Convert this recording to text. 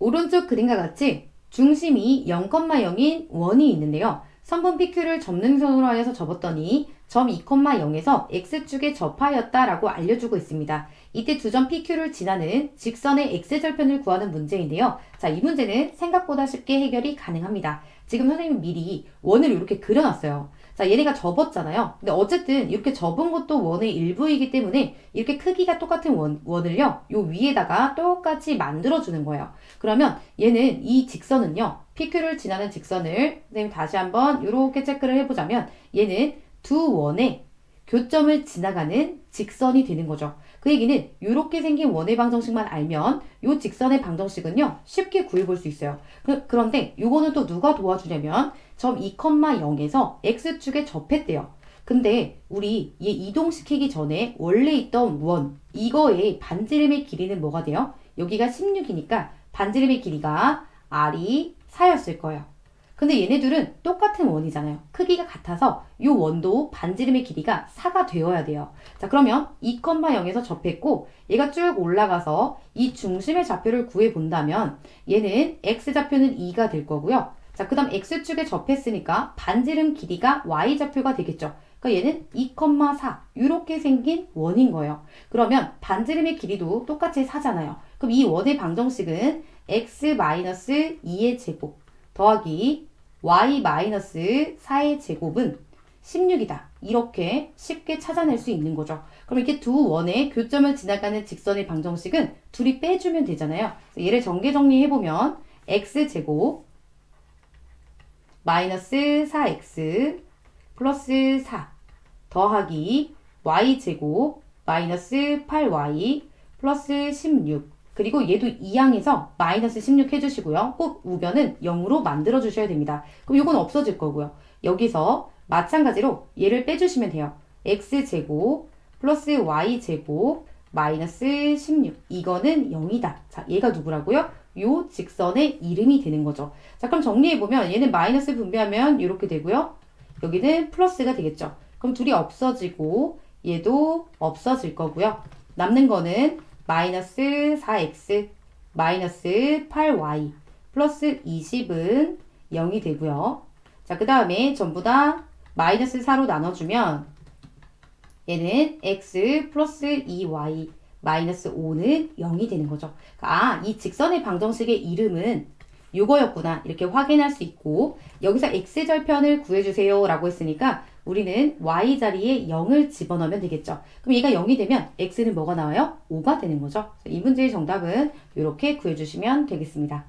오른쪽 그림과 같이 중심이 0,0인 원이 있는데요. 선분 PQ를 접능선으로 하여서 접었더니 점 2,0에서 X축에 접하였다라고 알려주고 있습니다. 이때 두 점 PQ를 지나는 직선의 X절편을 구하는 문제인데요. 자, 이 문제는 생각보다 쉽게 해결이 가능합니다. 지금 선생님이 미리 원을 이렇게 그려놨어요. 자, 얘네가 접었잖아요. 근데 어쨌든 이렇게 접은 것도 원의 일부이기 때문에 이렇게 크기가 똑같은 원, 원을요, 요 위에다가 똑같이 만들어주는 거예요. 그러면 얘는 이 직선은요, PQ를 지나는 직선을, 선생님 다시 한번 이렇게 체크를 해보자면 얘는 두 원의 교점을 지나가는 직선이 되는 거죠. 그 얘기는 이렇게 생긴 원의 방정식만 알면 이 직선의 방정식은요 쉽게 구해볼 수 있어요. 그, 그런데 이거는 또 누가 도와주냐면 점 2,0에서 x축에 접했대요. 근데 우리 얘 이동시키기 전에 원래 있던 원 이거의 반지름의 길이는 뭐가 돼요? 여기가 16이니까 반지름의 길이가 r이 4였을 거예요. 근데 얘네들은 똑같은 원이잖아요. 크기가 같아서 이 원도 반지름의 길이가 4가 되어야 돼요. 자, 그러면 2,0에서 접했고 얘가 쭉 올라가서 이 중심의 좌표를 구해 본다면 얘는 x좌표는 2가 될 거고요. 자, 그 다음 x축에 접했으니까 반지름 길이가 y좌표가 되겠죠. 그러니까 얘는 2,4 이렇게 생긴 원인 거예요. 그러면 반지름의 길이도 똑같이 4잖아요. 그럼 이 원의 방정식은 x-2의 제곱 더하기 y-4의 제곱은 16이다. 이렇게 쉽게 찾아낼 수 있는 거죠. 그럼 이렇게 두 원의 교점을 지나가는 직선의 방정식은 둘이 빼주면 되잖아요. 얘를 전개 정리해보면 x제곱 마이너스 4x 플러스 4 더하기 y제곱 마이너스 8y 플러스 16 그리고 얘도 2항에서 마이너스 16 해주시고요. 꼭 우변은 0으로 만들어 주셔야 됩니다. 그럼 이건 없어질 거고요. 여기서 마찬가지로 얘를 빼주시면 돼요. x제곱 플러스 y제곱 마이너스 16 이거는 0이다. 자 얘가 누구라고요? 요 직선의 이름이 되는 거죠. 자 그럼 정리해보면 얘는 마이너스 분배하면 이렇게 되고요. 여기는 플러스가 되겠죠. 그럼 둘이 없어지고 얘도 없어질 거고요. 남는 거는 마이너스 4x 마이너스 8y 플러스 20은 0이 되고요. 자, 그 다음에 전부 다 마이너스 4로 나눠주면 얘는 x 플러스 2y 마이너스 5는 0이 되는 거죠. 아, 이 직선의 방정식의 이름은 요거였구나. 이렇게 확인할 수 있고 여기서 x절편을 구해주세요 라고 했으니까 우리는 y 자리에 0을 집어넣으면 되겠죠. 그럼 얘가 0이 되면 x는 뭐가 나와요? 5가 되는 거죠. 이 문제의 정답은 이렇게 구해주시면 되겠습니다.